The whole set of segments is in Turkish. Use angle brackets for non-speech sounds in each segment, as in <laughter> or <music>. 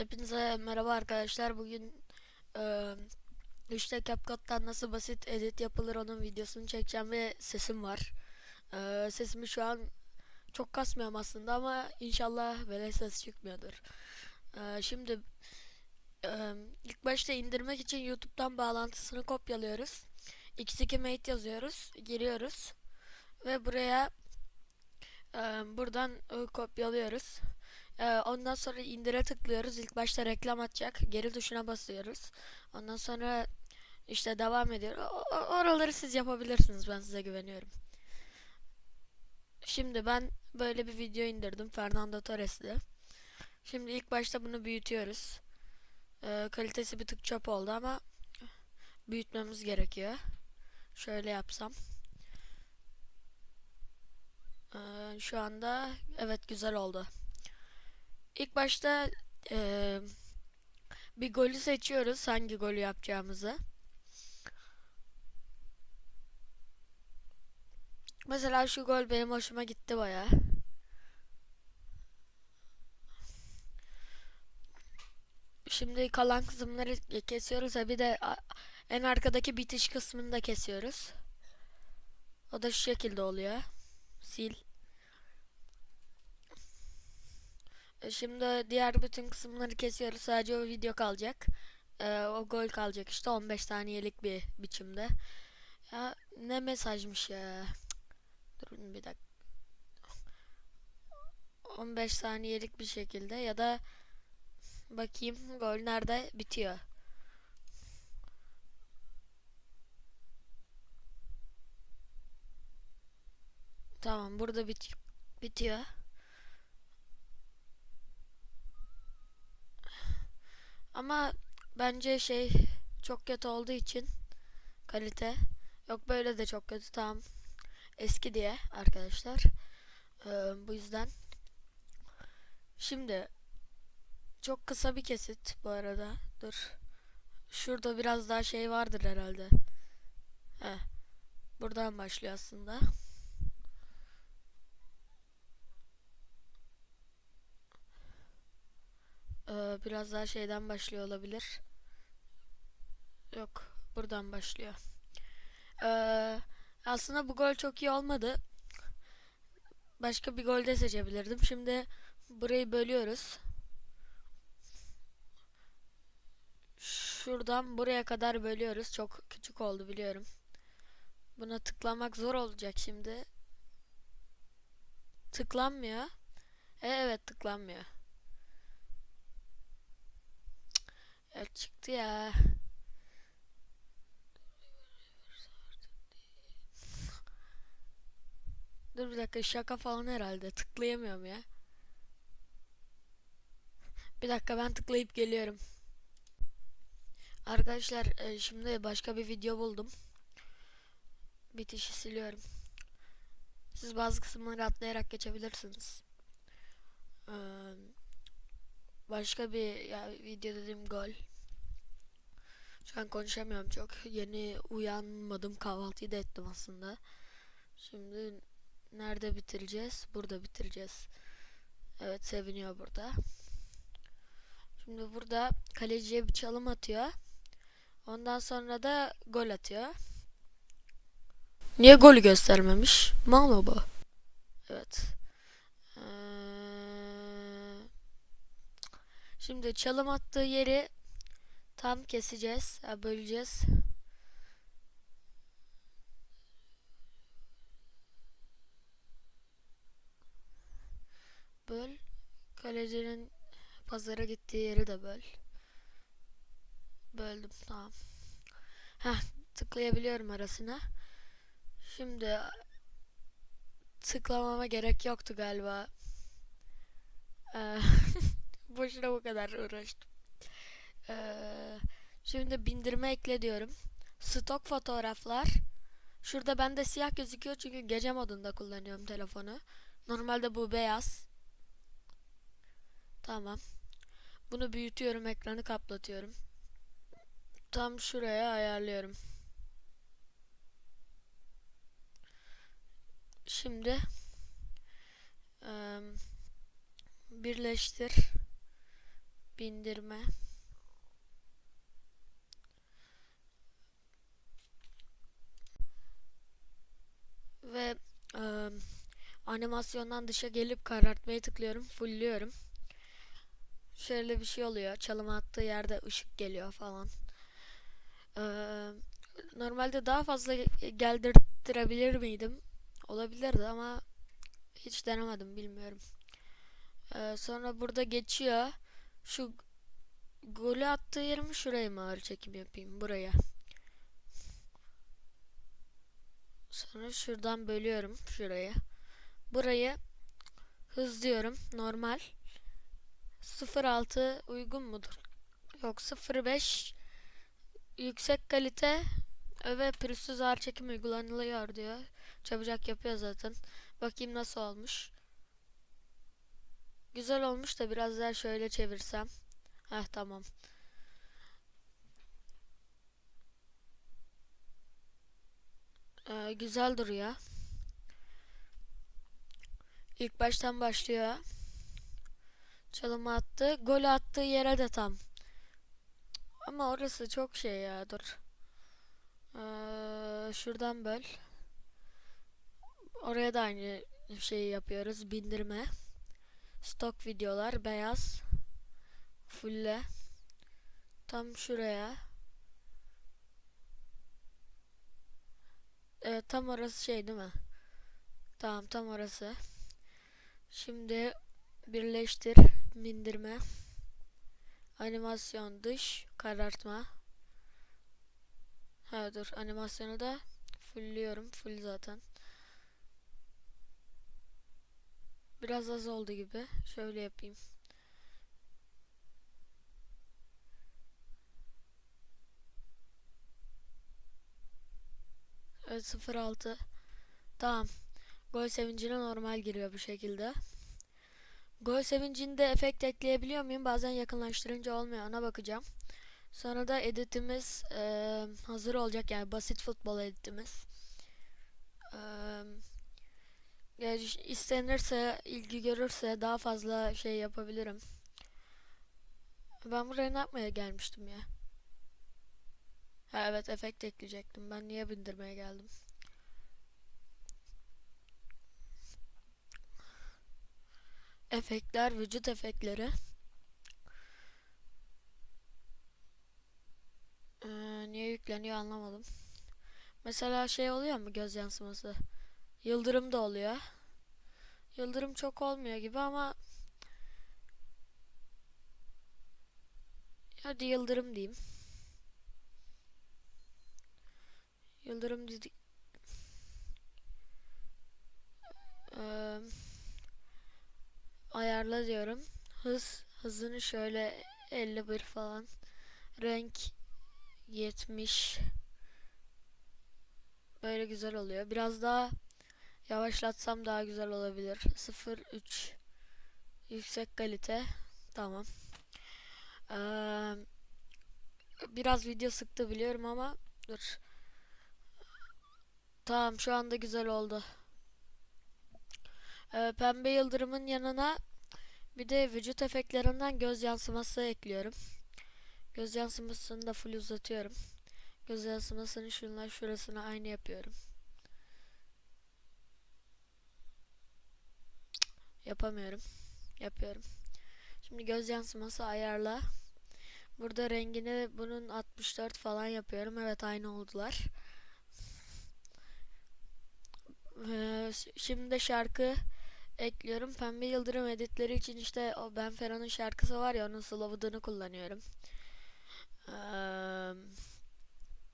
Hepinize merhaba arkadaşlar. Bugün eee işte CapCut'tan nasıl basit edit yapılır onun videosunu çekeceğim ve sesim var. Eee, sesimi şu an çok kasmıyorum aslında ama inşallah böyle ses çıkmıyordur. Eee, şimdi eee, ilk başta indirmek için YouTube'dan bağlantısını kopyalıyoruz. x2 mate yazıyoruz, giriyoruz ve buraya eee, buradan e, kopyalıyoruz. Ee, ondan sonra indire tıklıyoruz. İlk başta reklam atacak. Geri tuşuna basıyoruz. Ondan sonra işte devam ediyor. Oraları siz yapabilirsiniz. Ben size güveniyorum. Şimdi ben böyle bir video indirdim. Fernando Torres'li. Şimdi ilk başta bunu büyütüyoruz. Ee, kalitesi bir tık çöp oldu ama büyütmemiz gerekiyor. Şöyle yapsam. Ee, şu anda evet güzel oldu. İlk başta eee, bir golü seçiyoruz. Hangi golü yapacağımızı. Mesela şu gol benim hoşuma gitti baya. Şimdi kalan kısımları kesiyoruz. Ha bir de en arkadaki bitiş kısmını da kesiyoruz. O da şu şekilde oluyor. Sil. E, Şimdi diğer bütün kısımları kesiyoruz. Sadece o video kalacak. E, o gol kalacak işte 15 saniyelik bir biçimde. Ya ne mesajmış ya. Durun bir dakika. 15 saniyelik bir şekilde ya da bakayım gol nerede bitiyor. Tamam burada bit bitiyor. Ama bence şey çok kötü olduğu için kalite. Yok böyle de çok kötü. Tamam. Eski diye arkadaşlar. Ee, bu yüzden. Şimdi çok kısa bir kesit bu arada. Dur. Şurada biraz daha şey vardır herhalde. Heh, buradan başlıyor aslında Ee, biraz daha şeyden başlıyor olabilir. Yok, buradan başlıyor. Ee, aslında bu gol çok iyi olmadı. Başka bir gol de seçebilirdim. Şimdi burayı bölüyoruz. Şuradan buraya kadar bölüyoruz. Çok küçük oldu biliyorum. Buna tıklamak zor olacak şimdi. Tıklanmıyor. E, evet tıklanmıyor. Çıktı ya. Dur bir dakika şaka falan herhalde. Tıklayamıyorum ya. Bir dakika ben tıklayıp geliyorum. Arkadaşlar e, şimdi başka bir video buldum. Bitişi siliyorum. Siz bazı kısımları atlayarak geçebilirsiniz. Başka bir ya, video dediğim gol. Şu an konuşamıyorum çok. Yeni uyanmadım. Kahvaltıyı da ettim aslında. Şimdi nerede bitireceğiz? Burada bitireceğiz. Evet seviniyor burada. Şimdi burada kaleciye bir çalım atıyor. Ondan sonra da gol atıyor. Niye golü göstermemiş? Mal bu? Evet. Ee, şimdi çalım attığı yeri tam keseceğiz. ha, böleceğiz. Böl. Kalecinin pazara gittiği yeri de böl. Böldüm tamam. Heh tıklayabiliyorum arasına. Şimdi tıklamama gerek yoktu galiba. Ee, <laughs> boşuna bu kadar uğraştım. Ee, şimdi bindirme ekle diyorum. Stok fotoğraflar. Şurada bende siyah gözüküyor çünkü gece modunda kullanıyorum telefonu. Normalde bu beyaz. Tamam. Bunu büyütüyorum, ekranı kaplatıyorum. Tam şuraya ayarlıyorum. Şimdi birleştir. bindirme. Ve eee, animasyondan dışa gelip karartmaya tıklıyorum. Fullliyorum. Şöyle bir şey oluyor. Çalım attığı yerde ışık geliyor falan. Eee, normalde daha fazla ge- geldirttirebilir miydim? Olabilirdi ama hiç denemedim bilmiyorum. Eee, sonra burada geçiyor. Şu golü attığı yeri mi şurayı mı ağır çekim yapayım? Buraya. Sonra şuradan bölüyorum şuraya. Burayı hızlıyorum. Normal. 0.6 uygun mudur? Yok 0.5 yüksek kalite ve pürüzsüz ağır çekim uygulanılıyor diyor. Çabucak yapıyor zaten. Bakayım nasıl olmuş. Güzel olmuş da biraz daha şöyle çevirsem. Heh tamam. Ee, güzel duruyor. İlk baştan başlıyor. Çalımı attı. Gol attığı yere de tam. Ama orası çok şey ya dur. Ee, şuradan böl. Oraya da aynı şeyi yapıyoruz. Bindirme. Stok videolar beyaz. Fulle. Tam şuraya. Evet tam orası şey değil mi? Tamam tam orası. Şimdi birleştir, bindirme, animasyon dış, karartma. Ha dur animasyonu da fullliyorum. Full zaten. Biraz az oldu gibi. Şöyle yapayım. Evet 06. Tamam. Gol sevincine normal giriyor bu şekilde. Gol sevincinde efekt ekleyebiliyor muyum? Bazen yakınlaştırınca olmuyor. Ona bakacağım. Sonra da editimiz eee, hazır olacak. Yani basit futbol editimiz. Ş- istenirse, ilgi görürse daha fazla şey yapabilirim. Ben buraya ne yapmaya gelmiştim ya? Ha evet efekt ekleyecektim. Ben niye bindirmeye geldim? Efektler, vücut efektleri. Ee, niye yükleniyor anlamadım. Mesela şey oluyor mu göz yansıması? Yıldırım da oluyor. Yıldırım çok olmuyor gibi ama hadi yıldırım diyeyim. Yıldırım dedik. Eee, ayarla diyorum. Hız hızını şöyle 51 falan. Renk 70. Böyle güzel oluyor. Biraz daha yavaşlatsam daha güzel olabilir. 0.3 yüksek kalite. Tamam. Eee, biraz video sıktı biliyorum ama dur. Tamam şu anda güzel oldu. Ee, pembe yıldırımın yanına bir de vücut efektlerinden göz yansıması ekliyorum. Göz yansımasını da full uzatıyorum. Göz yansımasını şunlar şurasına aynı yapıyorum. Yapamıyorum. Yapıyorum. Şimdi göz yansıması ayarla. Burada rengini bunun 64 falan yapıyorum. Evet aynı oldular. Ee, şimdi şarkı ekliyorum. Pembe Yıldırım editleri için işte o Ben Ferah'ın şarkısı var ya onun slow'ını kullanıyorum. Eee,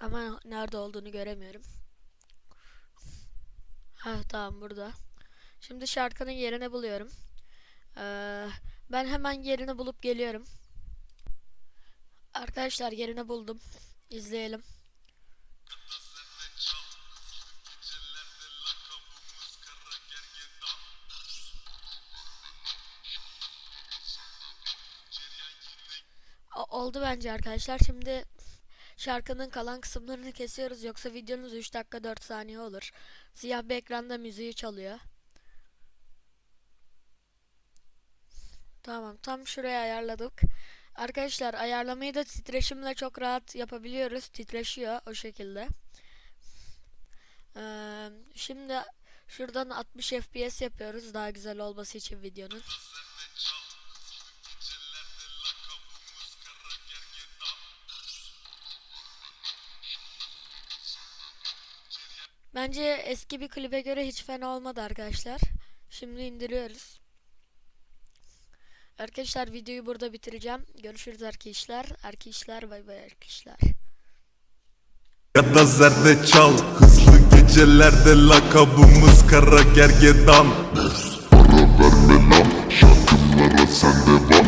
ama nerede olduğunu göremiyorum. Ha tamam burada. Şimdi şarkının yerini buluyorum. Eee, ben hemen yerini bulup geliyorum. Arkadaşlar yerini buldum. İzleyelim. Oldu bence arkadaşlar. Şimdi şarkının kalan kısımlarını kesiyoruz. Yoksa videonuz 3 dakika 4 saniye olur. Siyah bir ekranda müziği çalıyor. Tamam tam şuraya ayarladık. Arkadaşlar ayarlamayı da titreşimle çok rahat yapabiliyoruz. Titreşiyor o şekilde. Ee, şimdi şuradan 60 FPS yapıyoruz daha güzel olması için videonun. Bence eski bir klibe göre hiç fena olmadı arkadaşlar. Şimdi indiriyoruz. Arkadaşlar videoyu burada bitireceğim. Görüşürüz arkadaşlar. Arkadaşlar bay bay arkadaşlar. Ya da zerdeçal Hızlı gecelerde lakabımız kara gergedan Para verme lan şarkılara sen devam